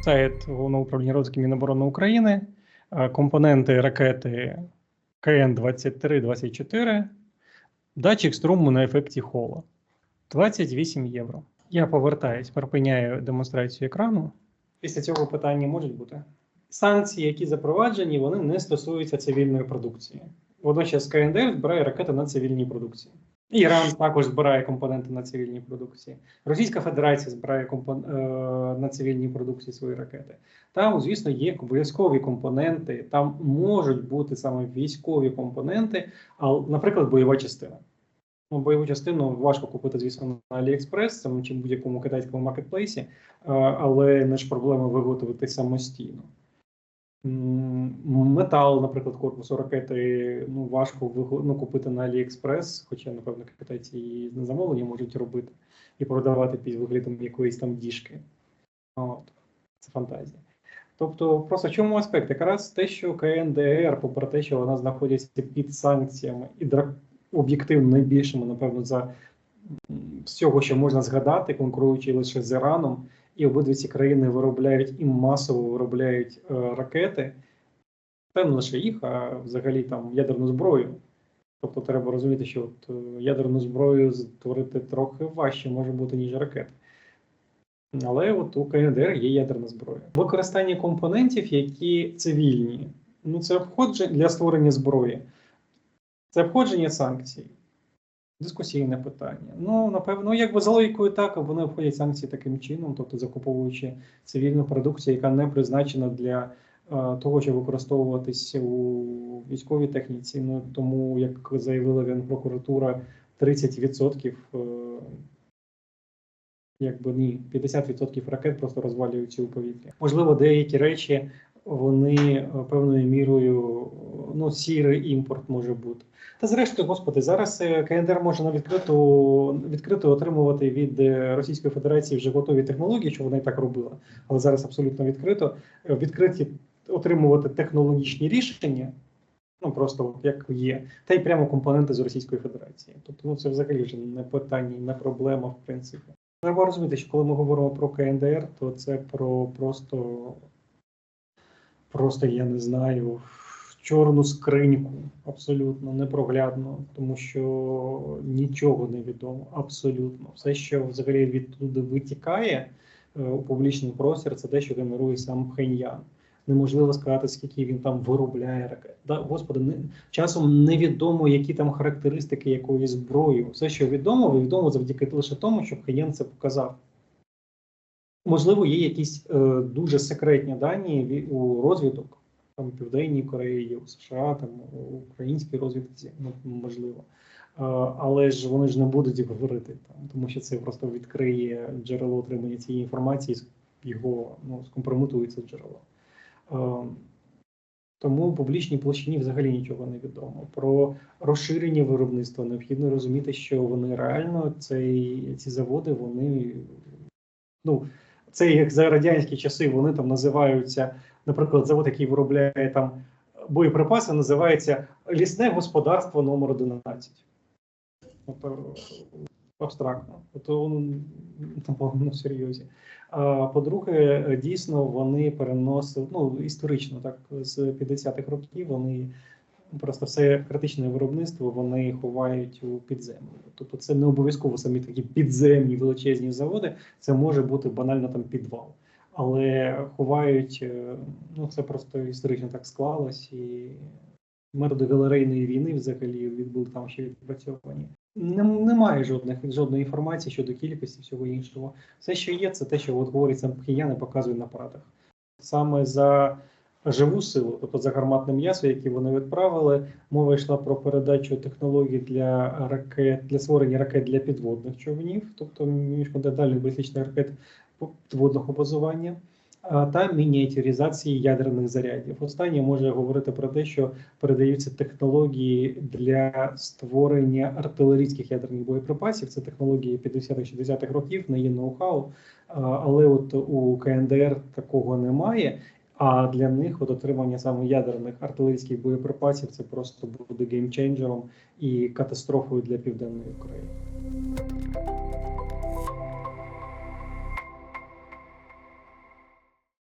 сайт Головного управління розвитку Міноборони України, е, компоненти ракети КН-23-24, датчик струму на ефекті Хола. 28 євро. Я повертаюсь, припиняю демонстрацію екрану. Після цього питання можуть бути. Санкції, які запроваджені, вони не стосуються цивільної продукції. Водночас КНДР збирає ракети на цивільній продукції. Іран також збирає компоненти на цивільній продукції. Російська Федерація збирає компон... е, на цивільній продукції свої ракети. Там, звісно, є військові компоненти, там можуть бути саме військові компоненти, а, наприклад, бойова частина. Ну, бойову частину важко купити, звісно, на там, чи будь-якому китайському маркетплейсі, е, але не ж проблема виготовити самостійно. Метал, наприклад, корпусу ракети ну, важко ну, купити на AliExpress, хоча, напевно, китайці її на замовлення можуть робити і продавати під виглядом якоїсь там діжки. От. Це фантазія. Тобто, просто в чому аспект? Якраз те, що КНДР, попри те, що вона знаходиться під санкціями і об'єктивно найбільшими, напевно, за всього, що можна згадати, конкуруючи лише з Іраном, і обидві ці країни виробляють і масово виробляють е, ракети, певно, лише їх, а взагалі там ядерну зброю. Тобто треба розуміти, що от, е, ядерну зброю створити трохи важче може бути, ніж ракети. Але от у КНДР є ядерна зброя. Використання компонентів, які цивільні, ну це обходження для створення зброї, це обходження санкцій. Дискусійне питання. Ну, напевно, ну, якби за логікою так, вони обходять санкції таким чином, тобто закуповуючи цивільну продукцію, яка не призначена для е, того, щоб використовуватись у військовій техніці. Ну тому, як заявила Генпрокуратура, 30% е, якби ні, 50% ракет просто розвалюються у повітрі. Можливо, деякі речі вони е, певною мірою е, ну, сірий імпорт може бути. Та зрештою, господи, зараз е, КНДР може на відкриту відкрито отримувати від Російської Федерації вже готові технології, що вона і так робила, але зараз абсолютно відкрито відкриті отримувати технологічні рішення. Ну просто як є, та й прямо компоненти з Російської Федерації. Тобто, ну це взагалі вже не питання, не проблема, в принципі. Треба розуміти, що коли ми говоримо про КНДР, то це про просто, просто я не знаю, чорну скриньку, абсолютно непроглядно, тому що нічого не відомо, абсолютно. Все, що взагалі відтуди витікає е, у публічний простір, це те, що генерує сам Пхеньян. Неможливо сказати, скільки він там виробляє ракет. Да, Господи, не, часом невідомо, які там характеристики якої зброї. Все, що відомо, відомо завдяки лише тому, що Пхеньян це показав. Можливо, є якісь е, дуже секретні дані у розвиток там Південній Кореї, у США, там українській розвідці, ну можливо. Е, але ж вони ж не будуть говорити там, тому що це просто відкриє джерело отримання цієї інформації, його ну, скомпрометується джерело. Е, Тому у публічній площині взагалі нічого не відомо. Про розширення виробництва необхідно розуміти, що вони реально цей, ці заводи, вони ну це як за радянські часи, вони там називаються, наприклад, завод, який виробляє там боєприпаси, називається лісне господарство номер 11. Тобто абстрактно. Тобто на повному серйозі. А по-друге, дійсно вони переносили, ну історично, так з 50-х років вони просто все критичне виробництво вони ховають у підземлю. Тобто це не обов'язково самі такі підземні величезні заводи, це може бути банально там підвал. Але ховають, е, ну це просто історично так склалось, і методи галерейної війни взагалі відбули там ще відпрацьовані. Немає жодних жодної інформації щодо кількості всього іншого. Все, що є, це те, що от говорить сам показує на парадах. Саме за живу силу, тобто за гарматне м'ясо, яке вони відправили, мова йшла про передачу технологій для ракет для створення ракет для підводних човнів, тобто міжконтинентальних балістичних ракет підводного базування. Та мініатюризації ядерних зарядів. Останнє може говорити про те, що передаються технології для створення артилерійських ядерних боєприпасів. Це технології 50-60-х років, не є ноу-хау. Але от у КНДР такого немає. А для них от отримання саме ядерних артилерійських боєприпасів це просто буде геймченджером і катастрофою для південної України.